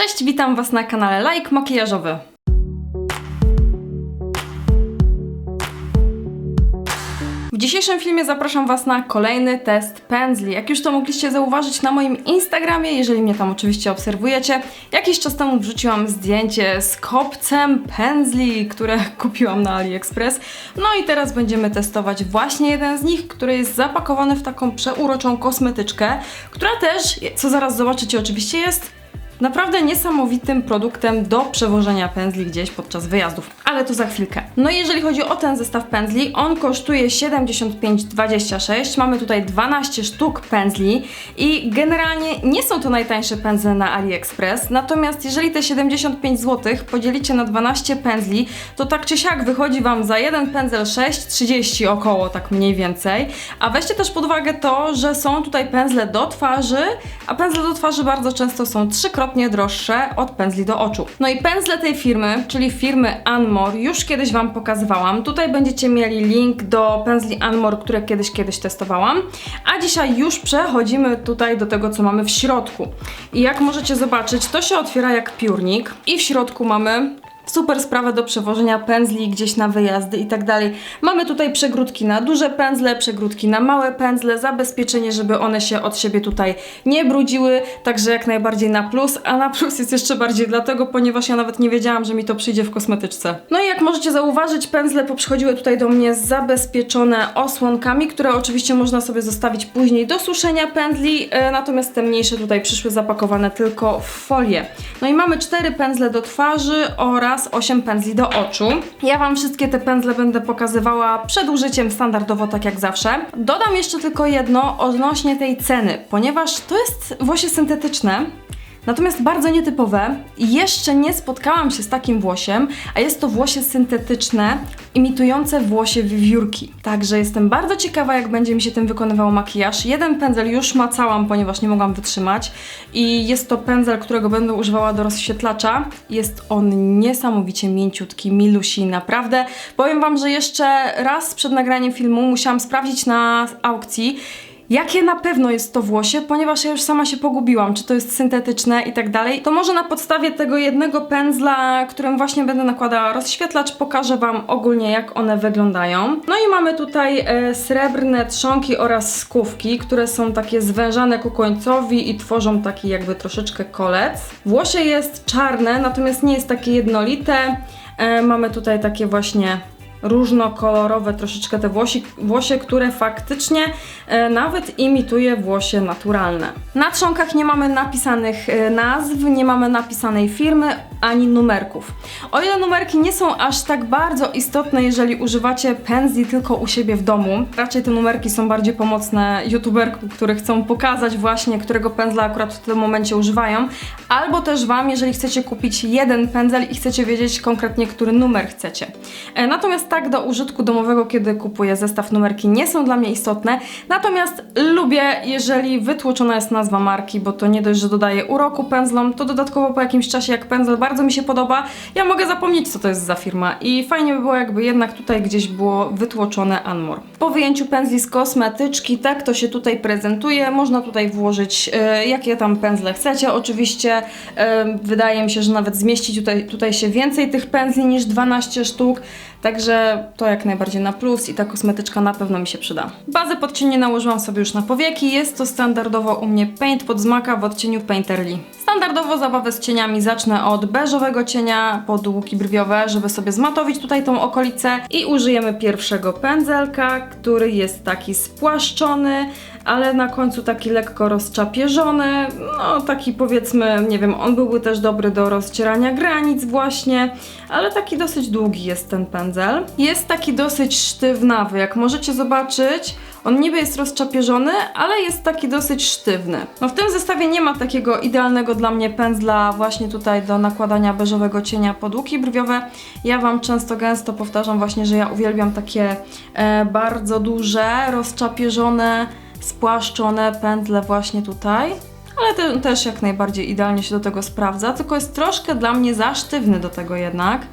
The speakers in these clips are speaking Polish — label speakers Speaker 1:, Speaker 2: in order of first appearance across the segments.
Speaker 1: Cześć, witam Was na kanale Like Makijażowy. W dzisiejszym filmie zapraszam Was na kolejny test pędzli. Jak już to mogliście zauważyć na moim Instagramie, jeżeli mnie tam oczywiście obserwujecie, jakiś czas temu wrzuciłam zdjęcie z kopcem pędzli, które kupiłam na AliExpress. No i teraz będziemy testować właśnie jeden z nich, który jest zapakowany w taką przeuroczą kosmetyczkę, która też, co zaraz zobaczycie oczywiście, jest naprawdę niesamowitym produktem do przewożenia pędzli gdzieś podczas wyjazdów, ale to za chwilkę. No i jeżeli chodzi o ten zestaw pędzli, on kosztuje 75,26. Mamy tutaj 12 sztuk pędzli i generalnie nie są to najtańsze pędzle na AliExpress, natomiast jeżeli te 75 zł podzielicie na 12 pędzli, to tak czy siak wychodzi Wam za jeden pędzel 6,30 około, tak mniej więcej. A weźcie też pod uwagę to, że są tutaj pędzle do twarzy, a pędzle do twarzy bardzo często są trzykrotnie droższe od pędzli do oczu. No i pędzle tej firmy, czyli firmy Anmor, już kiedyś Wam pokazywałam. Tutaj będziecie mieli link do pędzli Anmor, które kiedyś, kiedyś testowałam. A dzisiaj już przechodzimy tutaj do tego, co mamy w środku. I jak możecie zobaczyć, to się otwiera jak piórnik i w środku mamy super sprawę do przewożenia pędzli gdzieś na wyjazdy i tak dalej. Mamy tutaj przegródki na duże pędzle, przegródki na małe pędzle, zabezpieczenie, żeby one się od siebie tutaj nie brudziły, także jak najbardziej na plus, a na plus jest jeszcze bardziej dlatego, ponieważ ja nawet nie wiedziałam, że mi to przyjdzie w kosmetyczce. No i jak możecie zauważyć, pędzle poprzychodziły tutaj do mnie zabezpieczone osłonkami, które oczywiście można sobie zostawić później do suszenia pędzli, e, natomiast te mniejsze tutaj przyszły zapakowane tylko w folię. No i mamy cztery pędzle do twarzy oraz 8 pędzli do oczu. Ja Wam wszystkie te pędzle będę pokazywała przed użyciem standardowo, tak jak zawsze. Dodam jeszcze tylko jedno odnośnie tej ceny, ponieważ to jest włosie syntetyczne, Natomiast bardzo nietypowe jeszcze nie spotkałam się z takim włosiem, a jest to włosie syntetyczne, imitujące włosie wiewiórki. Także jestem bardzo ciekawa, jak będzie mi się tym wykonywał makijaż. Jeden pędzel już macałam, ponieważ nie mogłam wytrzymać i jest to pędzel, którego będę używała do rozświetlacza. Jest on niesamowicie mięciutki, milusi, naprawdę. Powiem Wam, że jeszcze raz przed nagraniem filmu musiałam sprawdzić na aukcji, Jakie na pewno jest to włosie, ponieważ ja już sama się pogubiłam, czy to jest syntetyczne i tak dalej, to może na podstawie tego jednego pędzla, którym właśnie będę nakładała rozświetlacz, pokażę Wam ogólnie jak one wyglądają. No i mamy tutaj e, srebrne trzonki oraz skówki, które są takie zwężane ku końcowi i tworzą taki jakby troszeczkę kolec. Włosie jest czarne, natomiast nie jest takie jednolite. E, mamy tutaj takie właśnie różnokolorowe troszeczkę te włosi, włosie, które faktycznie e, nawet imituje włosie naturalne. Na trzonkach nie mamy napisanych e, nazw, nie mamy napisanej firmy ani numerków. O ile numerki nie są aż tak bardzo istotne, jeżeli używacie pędzli tylko u siebie w domu, raczej te numerki są bardziej pomocne youtuberkom, które chcą pokazać właśnie, którego pędzla akurat w tym momencie używają, albo też Wam, jeżeli chcecie kupić jeden pędzel i chcecie wiedzieć konkretnie, który numer chcecie. E, natomiast tak do użytku domowego, kiedy kupuję zestaw numerki, nie są dla mnie istotne. Natomiast lubię, jeżeli wytłoczona jest nazwa marki, bo to nie dość, że dodaje uroku pędzlom, to dodatkowo po jakimś czasie, jak pędzel bardzo mi się podoba, ja mogę zapomnieć, co to jest za firma. I fajnie by było, jakby jednak tutaj gdzieś było wytłoczone Anmor. Po wyjęciu pędzli z kosmetyczki, tak to się tutaj prezentuje. Można tutaj włożyć, e, jakie tam pędzle chcecie. Oczywiście e, wydaje mi się, że nawet zmieścić tutaj, tutaj się więcej tych pędzli niż 12 sztuk. Także to jak najbardziej na plus i ta kosmetyczka na pewno mi się przyda. Bazę pod cienie nałożyłam sobie już na powieki. Jest to standardowo u mnie Paint pod zmaka w odcieniu Painterly. Standardowo zabawę z cieniami zacznę od beżowego cienia pod łuki brwiowe, żeby sobie zmatowić tutaj tą okolicę i użyjemy pierwszego pędzelka, który jest taki spłaszczony, ale na końcu taki lekko rozczapieżony, no taki powiedzmy, nie wiem, on byłby też dobry do rozcierania granic właśnie, ale taki dosyć długi jest ten pędzel. Jest taki dosyć sztywnawy, jak możecie zobaczyć, on niby jest rozczapieżony, ale jest taki dosyć sztywny. No w tym zestawie nie ma takiego idealnego dla mnie pędzla właśnie tutaj do nakładania beżowego cienia pod łuki brwiowe. Ja Wam często gęsto powtarzam właśnie, że ja uwielbiam takie e, bardzo duże, rozczapieżone, spłaszczone pędzle właśnie tutaj. Ale te, też jak najbardziej idealnie się do tego sprawdza, tylko jest troszkę dla mnie za sztywny do tego jednak.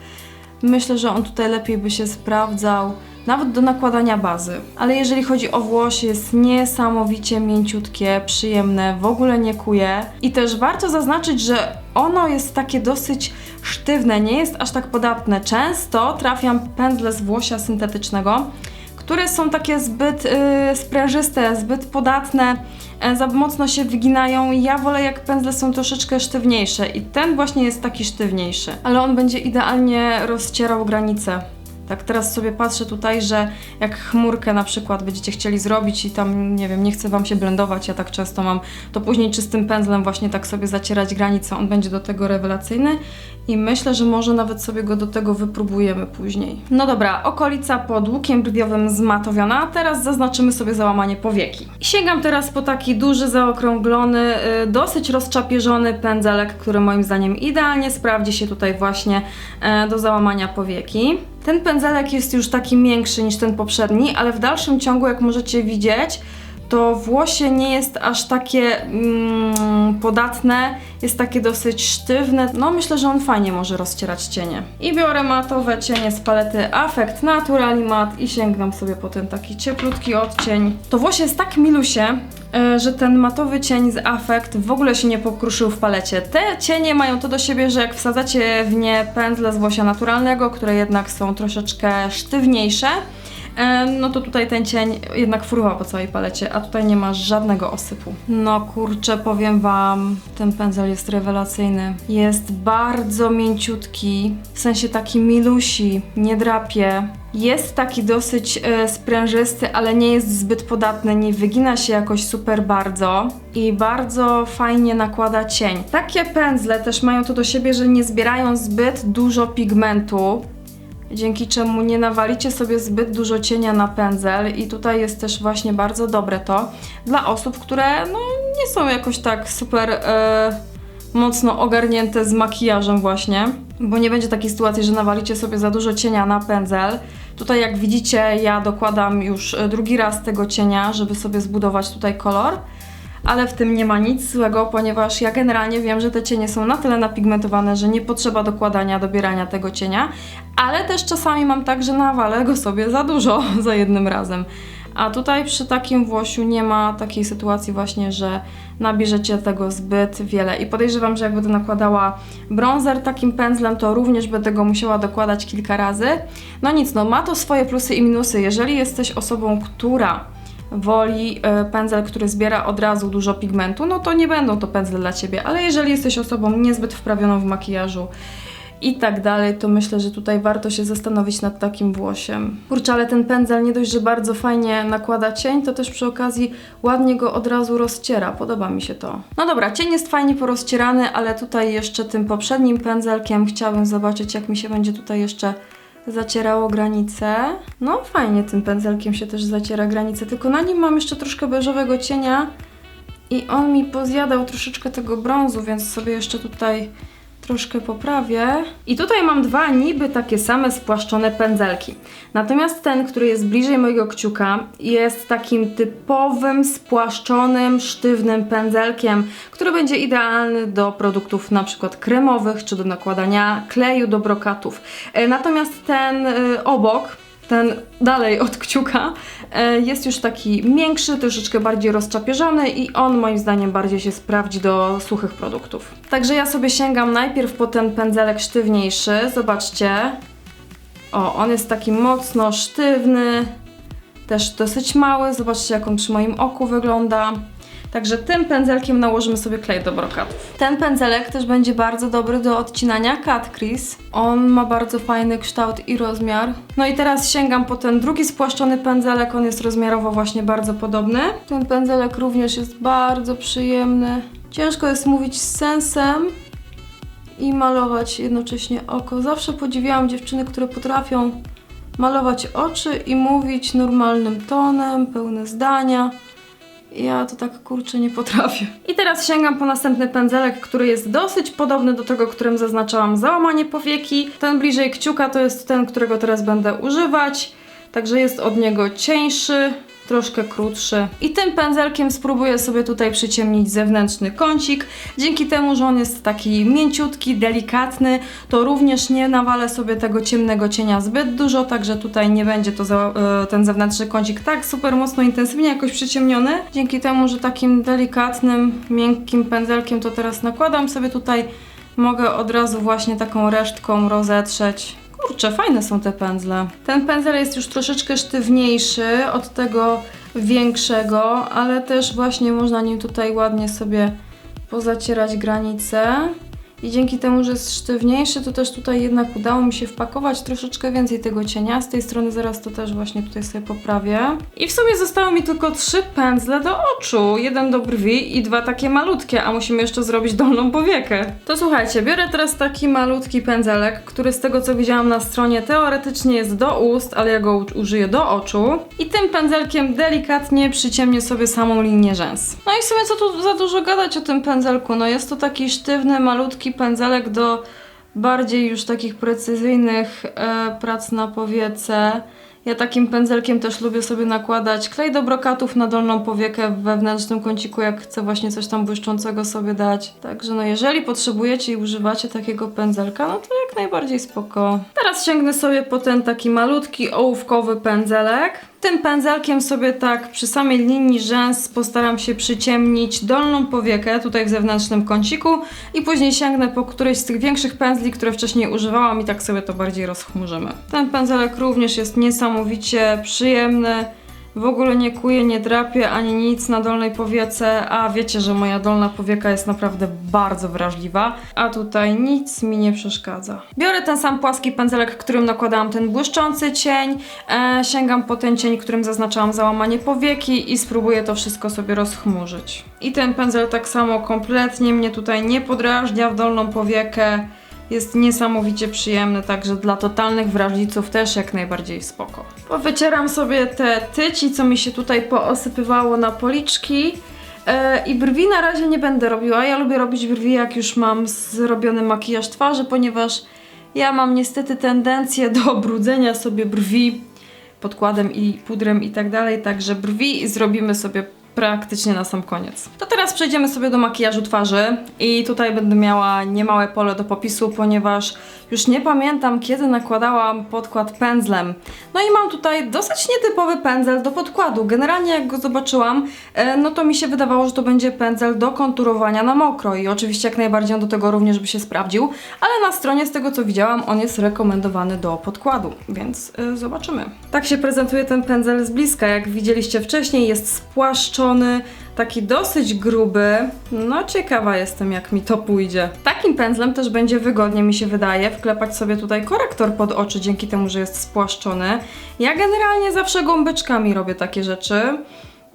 Speaker 1: Myślę, że on tutaj lepiej by się sprawdzał nawet do nakładania bazy. Ale jeżeli chodzi o włosy, jest niesamowicie mięciutkie, przyjemne, w ogóle nie kuje. I też warto zaznaczyć, że ono jest takie dosyć sztywne, nie jest aż tak podatne. Często trafiam pędzle z włosia syntetycznego, które są takie zbyt y, sprężyste, zbyt podatne, e, za mocno się wyginają. Ja wolę jak pędzle są troszeczkę sztywniejsze i ten właśnie jest taki sztywniejszy, ale on będzie idealnie rozcierał granice. Tak teraz sobie patrzę tutaj, że jak chmurkę na przykład będziecie chcieli zrobić i tam, nie wiem, nie chcę Wam się blendować, ja tak często mam, to później czystym pędzlem właśnie tak sobie zacierać granice, on będzie do tego rewelacyjny i myślę, że może nawet sobie go do tego wypróbujemy później. No dobra, okolica pod łukiem brwiowym zmatowiona, a teraz zaznaczymy sobie załamanie powieki. Sięgam teraz po taki duży, zaokrąglony, y, dosyć rozczapieżony pędzelek, który moim zdaniem idealnie sprawdzi się tutaj właśnie e, do załamania powieki. Ten pędzelek jest już taki większy niż ten poprzedni, ale w dalszym ciągu, jak możecie widzieć, to włosie nie jest aż takie mm, podatne, jest takie dosyć sztywne. No myślę, że on fajnie może rozcierać cienie. I biorę matowe cienie z palety Affect Naturali Matte i sięgam sobie po ten taki cieplutki odcień. To włosie jest tak milusie, że ten matowy cień z Affect w ogóle się nie pokruszył w palecie. Te cienie mają to do siebie, że jak wsadzacie w nie pędzle z włosia naturalnego, które jednak są troszeczkę sztywniejsze, E, no to tutaj ten cień jednak fruwa po całej palecie, a tutaj nie ma żadnego osypu. No kurczę, powiem Wam, ten pędzel jest rewelacyjny. Jest bardzo mięciutki, w sensie taki milusi, nie drapie. Jest taki dosyć e, sprężysty, ale nie jest zbyt podatny, nie wygina się jakoś super bardzo i bardzo fajnie nakłada cień. Takie pędzle też mają to do siebie, że nie zbierają zbyt dużo pigmentu, dzięki czemu nie nawalicie sobie zbyt dużo cienia na pędzel i tutaj jest też właśnie bardzo dobre to dla osób, które no, nie są jakoś tak super e, mocno ogarnięte z makijażem właśnie, bo nie będzie takiej sytuacji, że nawalicie sobie za dużo cienia na pędzel. Tutaj jak widzicie ja dokładam już e, drugi raz tego cienia, żeby sobie zbudować tutaj kolor ale w tym nie ma nic złego, ponieważ ja generalnie wiem, że te cienie są na tyle napigmentowane, że nie potrzeba dokładania, dobierania tego cienia, ale też czasami mam tak, że nawalę go sobie za dużo za jednym razem. A tutaj przy takim włosiu nie ma takiej sytuacji właśnie, że nabierzecie tego zbyt wiele. I podejrzewam, że jak będę nakładała bronzer takim pędzlem, to również będę go musiała dokładać kilka razy. No nic, no ma to swoje plusy i minusy. Jeżeli jesteś osobą, która woli e, pędzel, który zbiera od razu dużo pigmentu, no to nie będą to pędzle dla Ciebie. Ale jeżeli jesteś osobą niezbyt wprawioną w makijażu i tak dalej, to myślę, że tutaj warto się zastanowić nad takim włosiem. Kurczę, ale ten pędzel nie dość, że bardzo fajnie nakłada cień, to też przy okazji ładnie go od razu rozciera. Podoba mi się to. No dobra, cień jest fajnie porozcierany, ale tutaj jeszcze tym poprzednim pędzelkiem chciałabym zobaczyć, jak mi się będzie tutaj jeszcze zacierało granice. No fajnie tym pędzelkiem się też zaciera granice, tylko na nim mam jeszcze troszkę beżowego cienia i on mi pozjadał troszeczkę tego brązu, więc sobie jeszcze tutaj troszkę poprawię. I tutaj mam dwa niby takie same spłaszczone pędzelki. Natomiast ten, który jest bliżej mojego kciuka, jest takim typowym, spłaszczonym, sztywnym pędzelkiem, który będzie idealny do produktów na przykład kremowych, czy do nakładania kleju do brokatów. E, natomiast ten y, obok, ten dalej od kciuka e, jest już taki większy, troszeczkę bardziej rozczapieżony i on moim zdaniem bardziej się sprawdzi do suchych produktów. Także ja sobie sięgam najpierw po ten pędzelek sztywniejszy, zobaczcie. O, on jest taki mocno sztywny, też dosyć mały, zobaczcie jak on przy moim oku wygląda. Także tym pędzelkiem nałożymy sobie klej do brokatów. Ten pędzelek też będzie bardzo dobry do odcinania cut crease. On ma bardzo fajny kształt i rozmiar. No i teraz sięgam po ten drugi spłaszczony pędzelek, on jest rozmiarowo właśnie bardzo podobny. Ten pędzelek również jest bardzo przyjemny. Ciężko jest mówić z sensem i malować jednocześnie oko. Zawsze podziwiałam dziewczyny, które potrafią malować oczy i mówić normalnym tonem, pełne zdania. Ja to tak kurczę nie potrafię. I teraz sięgam po następny pędzelek, który jest dosyć podobny do tego, którym zaznaczałam załamanie powieki. Ten bliżej kciuka to jest ten, którego teraz będę używać. Także jest od niego cieńszy, troszkę krótszy. I tym pędzelkiem spróbuję sobie tutaj przyciemnić zewnętrzny kącik. Dzięki temu, że on jest taki mięciutki, delikatny, to również nie nawalę sobie tego ciemnego cienia zbyt dużo, także tutaj nie będzie to za, e, ten zewnętrzny kącik tak super mocno intensywnie jakoś przyciemniony. Dzięki temu, że takim delikatnym, miękkim pędzelkiem to teraz nakładam sobie tutaj, mogę od razu właśnie taką resztką rozetrzeć. Kurczę, fajne są te pędzle. Ten pędzel jest już troszeczkę sztywniejszy od tego większego, ale też właśnie można nim tutaj ładnie sobie pozacierać granice. I dzięki temu, że jest sztywniejszy, to też tutaj jednak udało mi się wpakować troszeczkę więcej tego cienia. Z tej strony zaraz to też właśnie tutaj sobie poprawię. I w sumie zostało mi tylko trzy pędzle do oczu. Jeden do brwi i dwa takie malutkie, a musimy jeszcze zrobić dolną powiekę. To słuchajcie, biorę teraz taki malutki pędzelek, który z tego co widziałam na stronie teoretycznie jest do ust, ale ja go użyję do oczu. I tym pędzelkiem delikatnie przyciemnię sobie samą linię rzęs. No i w sumie co tu za dużo gadać o tym pędzelku? No jest to taki sztywny, malutki pędzelek do bardziej już takich precyzyjnych e, prac na powiece. Ja takim pędzelkiem też lubię sobie nakładać klej do brokatów na dolną powiekę w wewnętrznym kąciku, jak chcę właśnie coś tam błyszczącego sobie dać. Także no jeżeli potrzebujecie i używacie takiego pędzelka, no to jak najbardziej spoko. Teraz sięgnę sobie po ten taki malutki ołówkowy pędzelek. Tym pędzelkiem sobie tak przy samej linii rzęs postaram się przyciemnić dolną powiekę tutaj w zewnętrznym kąciku i później sięgnę po któryś z tych większych pędzli, które wcześniej używałam i tak sobie to bardziej rozchmurzymy. Ten pędzelek również jest niesamowicie przyjemny. W ogóle nie kuje, nie drapie ani nic na dolnej powiece, a wiecie, że moja dolna powieka jest naprawdę bardzo wrażliwa, a tutaj nic mi nie przeszkadza. Biorę ten sam płaski pędzelek, którym nakładałam ten błyszczący cień, e, sięgam po ten cień, którym zaznaczałam załamanie powieki i spróbuję to wszystko sobie rozchmurzyć. I ten pędzel tak samo kompletnie mnie tutaj nie podrażnia w dolną powiekę. Jest niesamowicie przyjemny, także dla totalnych wrażliców też jak najbardziej spoko. Powycieram sobie te tyci, co mi się tutaj poosypywało na policzki. E, I brwi na razie nie będę robiła. Ja lubię robić brwi, jak już mam zrobiony makijaż twarzy, ponieważ ja mam niestety tendencję do brudzenia sobie brwi podkładem i pudrem i tak dalej, także brwi zrobimy sobie praktycznie na sam koniec. To teraz przejdziemy sobie do makijażu twarzy i tutaj będę miała niemałe pole do popisu, ponieważ już nie pamiętam kiedy nakładałam podkład pędzlem. No i mam tutaj dosyć nietypowy pędzel do podkładu. Generalnie jak go zobaczyłam, e, no to mi się wydawało, że to będzie pędzel do konturowania na mokro i oczywiście jak najbardziej on do tego również by się sprawdził, ale na stronie z tego co widziałam, on jest rekomendowany do podkładu, więc e, zobaczymy. Tak się prezentuje ten pędzel z bliska, jak widzieliście wcześniej, jest spłaszczony, taki dosyć gruby. No ciekawa jestem jak mi to pójdzie. Takim pędzlem też będzie wygodnie mi się wydaje wklepać sobie tutaj korektor pod oczy dzięki temu, że jest spłaszczony. Ja generalnie zawsze gąbeczkami robię takie rzeczy.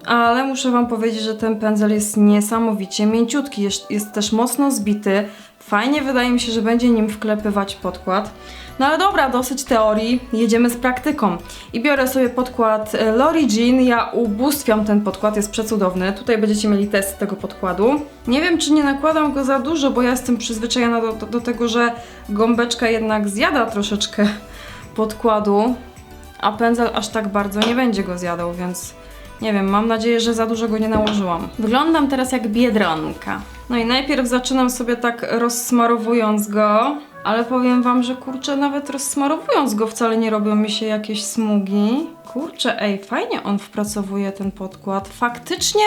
Speaker 1: Ale muszę Wam powiedzieć, że ten pędzel jest niesamowicie mięciutki, jest, jest też mocno zbity. Fajnie wydaje mi się, że będzie nim wklepywać podkład. No ale dobra, dosyć teorii, jedziemy z praktyką. I biorę sobie podkład e, Lori Jean, ja ubóstwiam ten podkład, jest przecudowny. Tutaj będziecie mieli test tego podkładu. Nie wiem, czy nie nakładam go za dużo, bo ja jestem przyzwyczajona do, do, tego, że gąbeczka jednak zjada troszeczkę podkładu, a pędzel aż tak bardzo nie będzie go zjadał, więc nie wiem, mam nadzieję, że za dużo go nie nałożyłam. Wyglądam teraz jak biedronka. No i najpierw zaczynam sobie tak rozsmarowując go, ale powiem wam, że kurczę, nawet rozsmarowując go wcale nie robią mi się jakieś smugi. Kurczę, ej, fajnie on wpracowuje ten podkład. Faktycznie,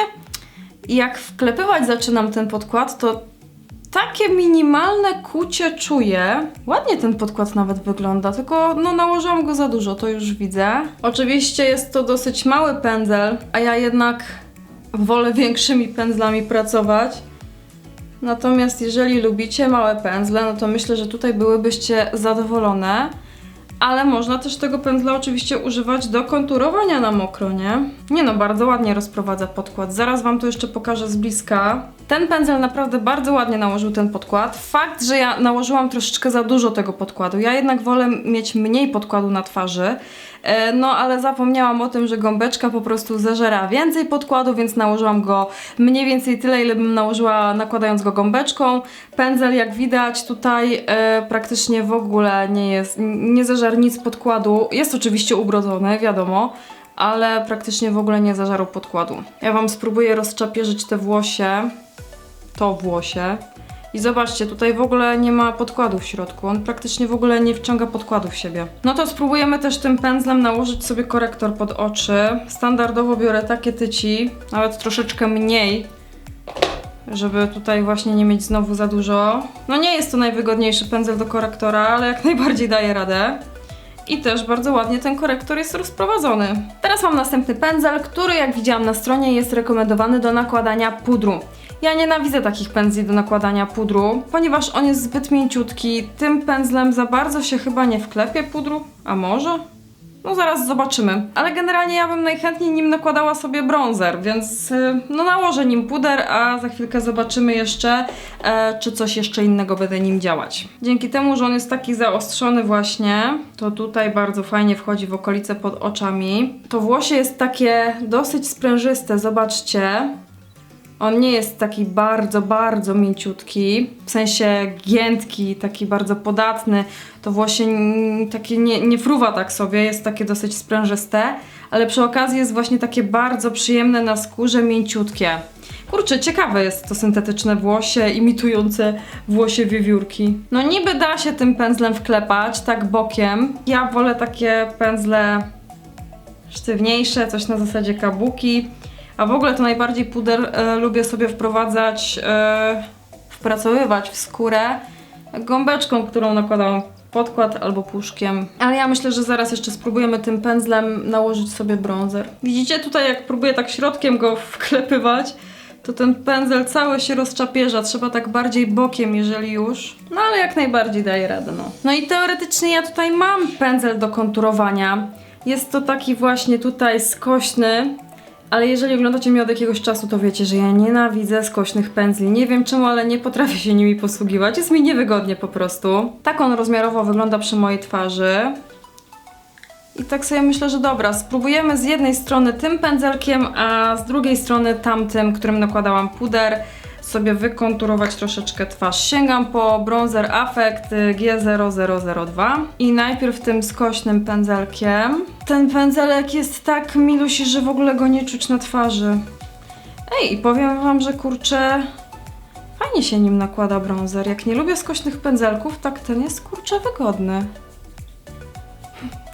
Speaker 1: jak wklepywać zaczynam ten podkład, to takie minimalne kucie czuję. Ładnie ten podkład nawet wygląda, tylko no nałożyłam go za dużo, to już widzę. Oczywiście jest to dosyć mały pędzel, a ja jednak wolę większymi pędzlami pracować. Natomiast jeżeli lubicie małe pędzle, no to myślę, że tutaj byłybyście zadowolone. Ale można też tego pędzla oczywiście używać do konturowania na mokro, nie? Nie no, bardzo ładnie rozprowadza podkład. Zaraz Wam to jeszcze pokażę z bliska. Ten pędzel naprawdę bardzo ładnie nałożył ten podkład. Fakt, że ja nałożyłam troszeczkę za dużo tego podkładu. Ja jednak wolę mieć mniej podkładu na twarzy. E, No, ale zapomniałam o tym, że gąbeczka po prostu zażera więcej podkładu, więc nałożyłam go mniej więcej tyle, ile bym nałożyła nakładając go gąbeczką. Pędzel, jak widać, tutaj e, praktycznie w ogóle nie jest, nie zażar nic podkładu. Jest oczywiście ubrodzony, wiadomo, ale praktycznie w ogóle nie zażarł podkładu. Ja Wam spróbuję rozczapierzyć te włosie, to włosie. I zobaczcie, tutaj w ogóle nie ma podkładu w środku. On praktycznie w ogóle nie wciąga podkładu w siebie. No to spróbujemy też tym pędzlem nałożyć sobie korektor pod oczy. Standardowo biorę takie tyci, nawet troszeczkę mniej, żeby tutaj właśnie nie mieć znowu za dużo. No nie jest to najwygodniejszy pędzel do korektora, ale jak najbardziej daje radę. I też bardzo ładnie ten korektor jest rozprowadzony. Teraz mam następny pędzel, który jak widziałam na stronie jest rekomendowany do nakładania pudru. Ja nienawidzę takich pędzli do nakładania pudru, ponieważ on jest zbyt mięciutki. Tym pędzlem za bardzo się chyba nie wklepie pudru, a może? No zaraz zobaczymy. Ale generalnie ja bym najchętniej nim nakładała sobie bronzer, więc y, no nałożę nim puder, a za chwilkę zobaczymy jeszcze, e, czy coś jeszcze innego będę nim działać. Dzięki temu, że on jest taki zaostrzony właśnie, to tutaj bardzo fajnie wchodzi w okolice pod oczami. To włosie jest takie dosyć sprężyste, zobaczcie. On nie jest taki bardzo, bardzo mięciutki, w sensie giętki, taki bardzo podatny. To n- takie nie, nie fruwa tak sobie, jest takie dosyć sprężyste, ale przy okazji jest właśnie takie bardzo przyjemne na skórze, mięciutkie. Kurczę, ciekawe jest to syntetyczne włosie imitujące włosie wiewiórki. No niby da się tym pędzlem wklepać, tak bokiem. Ja wolę takie pędzle sztywniejsze, coś na zasadzie kabuki. A w ogóle to najbardziej puder e, lubię sobie wprowadzać, e, wpracowywać w skórę gąbeczką, którą nakładałam podkład albo puszkiem. Ale ja myślę, że zaraz jeszcze spróbujemy tym pędzlem nałożyć sobie bronzer. Widzicie tutaj jak próbuję tak środkiem go wklepywać, to ten pędzel cały się rozczapierza, trzeba tak bardziej bokiem, jeżeli już. No ale jak najbardziej daje radę, no. No i teoretycznie ja tutaj mam pędzel do konturowania. Jest to taki właśnie tutaj skośny, ale jeżeli oglądacie mnie od jakiegoś czasu, to wiecie, że ja nienawidzę skośnych pędzli. Nie wiem czemu, ale nie potrafię się nimi posługiwać. Jest mi niewygodnie po prostu. Tak on rozmiarowo wygląda przy mojej twarzy. I tak sobie myślę, że dobra, spróbujemy z jednej strony tym pędzelkiem, a z drugiej strony tamtym, którym nakładałam puder, sobie wykonturować troszeczkę twarz. Sięgam po bronzer Affect G0002 i najpierw tym skośnym pędzelkiem. Ten pędzelek jest tak milusi, że w ogóle go nie czuć na twarzy. Ej, powiem wam, że kurczę, fajnie się nim nakłada bronzer. Jak nie lubię skośnych pędzelków, tak ten jest kurczę wygodny.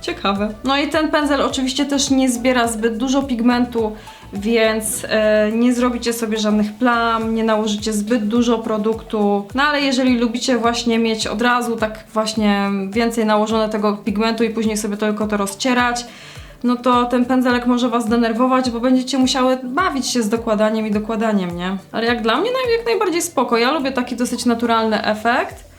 Speaker 1: Ciekawe. No i ten pędzel oczywiście też nie zbiera zbyt dużo pigmentu, więc e, nie zrobicie sobie żadnych plam, nie nałożycie zbyt dużo produktu. No ale jeżeli lubicie właśnie mieć od razu tak właśnie więcej nałożone tego pigmentu i później sobie tylko to rozcierać, no to ten pędzelek może Was denerwować, bo będziecie musiały bawić się z dokładaniem i dokładaniem, nie? Ale jak dla mnie, jak najbardziej spoko. Ja lubię taki dosyć naturalny efekt.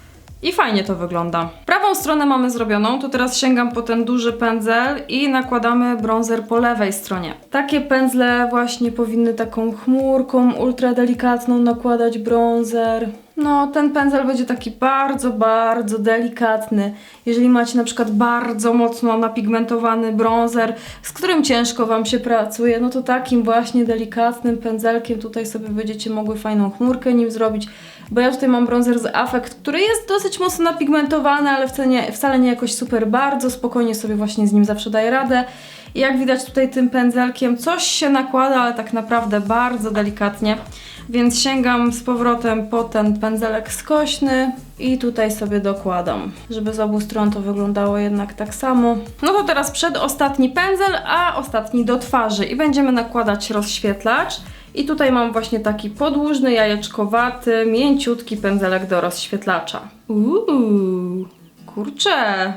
Speaker 1: I fajnie to wygląda. Prawą stronę mamy zrobioną, to teraz sięgam po ten duży pędzel i nakładamy bronzer po lewej stronie. Takie pędzle właśnie powinny taką chmurką ultra delikatną nakładać bronzer. No, ten pędzel będzie taki bardzo, bardzo delikatny. Jeżeli macie na przykład bardzo mocno napigmentowany bronzer, z którym ciężko Wam się pracuje, no to takim właśnie delikatnym pędzelkiem tutaj sobie będziecie mogły fajną chmurkę nim zrobić. Bo ja tutaj mam bronzer z Affect, który jest dosyć mocno napigmentowany, ale wcale nie, wcale nie jakoś super bardzo. Spokojnie sobie właśnie z nim zawsze daję radę. I jak widać tutaj tym pędzelkiem coś się nakłada, ale tak naprawdę bardzo delikatnie. Więc sięgam z powrotem po ten pędzelek skośny i tutaj sobie dokładam, żeby z obu stron to wyglądało jednak tak samo. No to teraz przedostatni pędzel, a ostatni do twarzy i będziemy nakładać rozświetlacz. I tutaj mam właśnie taki podłużny, jajeczkowaty, mięciutki pędzelek do rozświetlacza. Uuu, kurczę.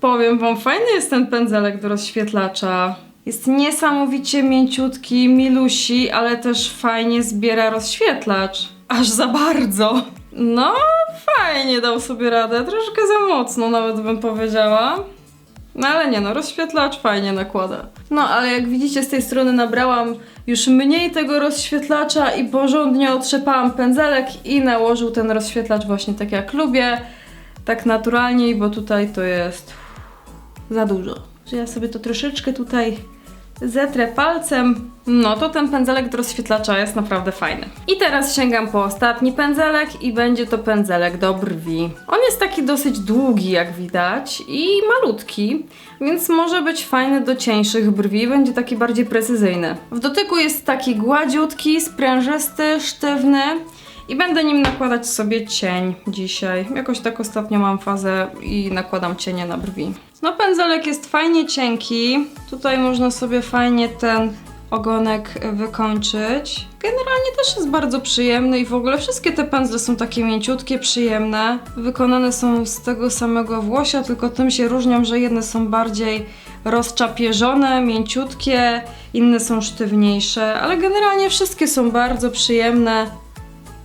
Speaker 1: Powiem wam, fajny jest ten pędzelek do rozświetlacza. Jest niesamowicie mięciutki, milusi, ale też fajnie zbiera rozświetlacz. Aż za bardzo. No, fajnie dał sobie radę. Troszkę za mocno nawet bym powiedziała. No ale nie no, rozświetlacz fajnie nakłada. No ale jak widzicie z tej strony nabrałam już mniej tego rozświetlacza i porządnie otrzepałam pędzelek i nałożył ten rozświetlacz właśnie tak jak lubię. Tak naturalniej, bo tutaj to jest za dużo. Że ja sobie to troszeczkę tutaj zetrę palcem, no to ten pędzelek do rozświetlacza jest naprawdę fajny. I teraz sięgam po ostatni pędzelek i będzie to pędzelek do brwi. On jest taki dosyć długi, jak widać, i malutki, więc może być fajny do cieńszych brwi, będzie taki bardziej precyzyjny. W dotyku jest taki gładziutki, sprężysty, sztywny. I będę nim nakładać sobie cień dzisiaj. Jakoś tak ostatnio mam fazę i nakładam cienie na brwi. No pędzelek jest fajnie cienki. Tutaj można sobie fajnie ten ogonek wykończyć. Generalnie też jest bardzo przyjemny i w ogóle wszystkie te pędzle są takie mięciutkie, przyjemne. Wykonane są z tego samego włosia, tylko tym się różnią, że jedne są bardziej rozczapieżone, mięciutkie, inne są sztywniejsze, ale generalnie wszystkie są bardzo przyjemne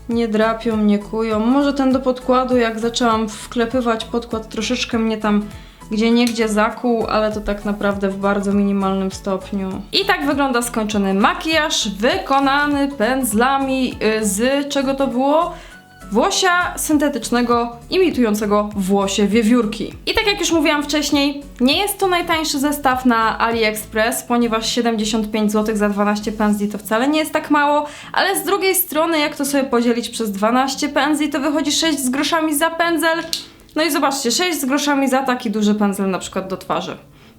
Speaker 1: nie drapią, nie kują. Może ten do podkładu, jak zaczęłam wklepywać podkład, troszeczkę mnie tam gdzie niegdzie zakłuł, ale to tak naprawdę w bardzo minimalnym stopniu. I tak wygląda skończony makijaż, wykonany pędzlami y, z czego to było? Włosia syntetycznego, imitującego włosie wiewiórki. I tak jak już mówiłam wcześniej, nie jest to najtańszy zestaw na AliExpress, ponieważ 75 zł za 12 pędzli to wcale nie jest tak mało, ale z drugiej strony, jak to sobie podzielić przez 12 pędzli, to wychodzi 6 z groszami za pędzel. No i zobaczcie, 6 z groszami za taki duży pędzel na przykład do twarzy.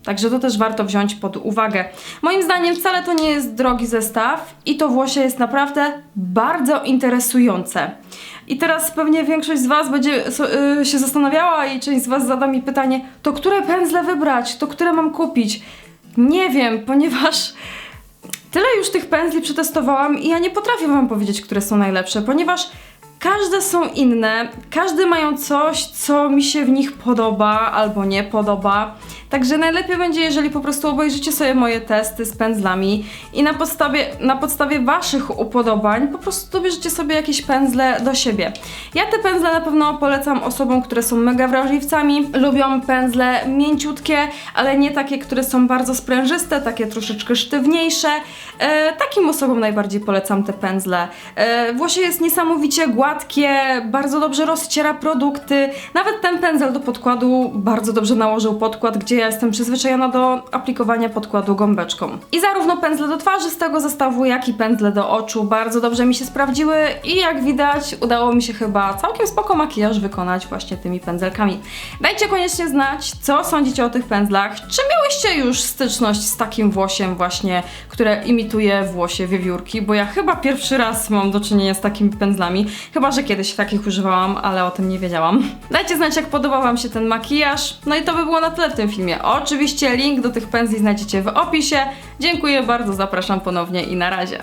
Speaker 1: Także to też warto wziąć pod uwagę. Moim zdaniem wcale to nie jest drogi zestaw i to włosie jest naprawdę bardzo interesujące. I teraz pewnie większość z Was będzie y, się zastanawiała i część z Was zada mi pytanie, to które pędzle wybrać, to które mam kupić? Nie wiem, ponieważ tyle już tych pędzli przetestowałam i ja nie potrafię Wam powiedzieć, które są najlepsze, ponieważ każde są inne, każde mają coś, co mi się w nich podoba albo nie podoba. Także najlepiej będzie, jeżeli po prostu obejrzycie sobie moje testy z pędzlami i na podstawie, na podstawie waszych upodobań po prostu dobierzecie sobie jakieś pędzle do siebie. Ja te pędzle na pewno polecam osobom, które są mega wrażliwcami, lubią pędzle mięciutkie, ale nie takie, które są bardzo sprężyste, takie troszeczkę sztywniejsze. E, takim osobom najbardziej polecam te pędzle. E, włosie jest niesamowicie gładkie, bardzo dobrze rozciera produkty. Nawet ten pędzel do podkładu bardzo dobrze nałożył podkład, gdzie ja jestem przyzwyczajona do aplikowania podkładu gąbeczką. I zarówno pędzle do twarzy z tego zestawu, jak i pędzle do oczu bardzo dobrze mi się sprawdziły i jak widać udało mi się chyba całkiem spoko makijaż wykonać właśnie tymi pędzelkami. Dajcie koniecznie znać, co sądzicie o tych pędzlach. Czy miałyście już styczność z takim włosiem właśnie, które imituje włosie wiewiórki? Bo ja chyba pierwszy raz mam do czynienia z takimi pędzlami. Chyba, że kiedyś takich używałam, ale o tym nie wiedziałam. Dajcie znać, jak podobał Wam się ten makijaż. No i to by było na tyle w tym filmie. Oczywiście link do tych pędzli znajdziecie w opisie. Dziękuję bardzo, zapraszam ponownie i na razie.